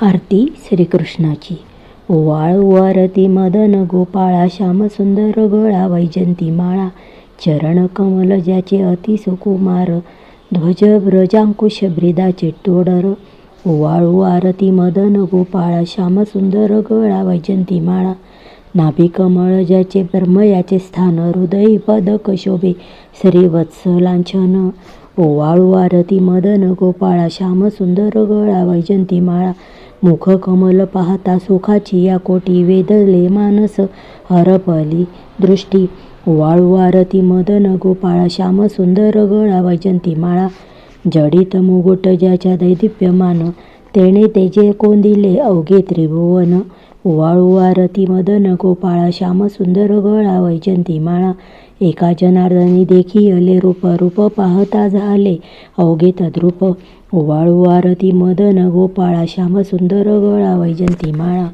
आरती श्रीकृष्णाची. वाळू आरती मदन गोपाळा श्यामसुंदर गळा वैजंती माळा चरण कमल ज्याचे अति सुकुमार ध्वज ब्रजांकुश ब्रिदाचे तोडर वाळू आरती मदन गोपाळा श्यामसुंदर गळा वैजंती माळा नाभी कमळ ज्याचे ब्रह्म याचे स्थान हृदयी पदक शोभे श्रीवत्स लांछन वाळू आरती मदन गोपाळा श्यामसुंदर गळा वैजंती माळा मुख कमल पाहता सुखाची या कोटी वेदले मानस हरपली दृष्टी. वाळू आरती मदन गोपाळा श्यामसुंदर गळा वैजंती माळा. जडित मुगुट ज्याच्या दैदिप्यमान तेणे तेजे कोंदिले अवघे त्रिभुवन. वाळू आरती मदन गोपाळा श्यामसुंदर गळा वैजंती माळा. एका जनार्दनी देखी अले रूप रूप पाहता झाले अवघे तद्रूप. ओवाळू आरती मदन गोपाळा श्यामसुंदर गळा वैजंती माळा.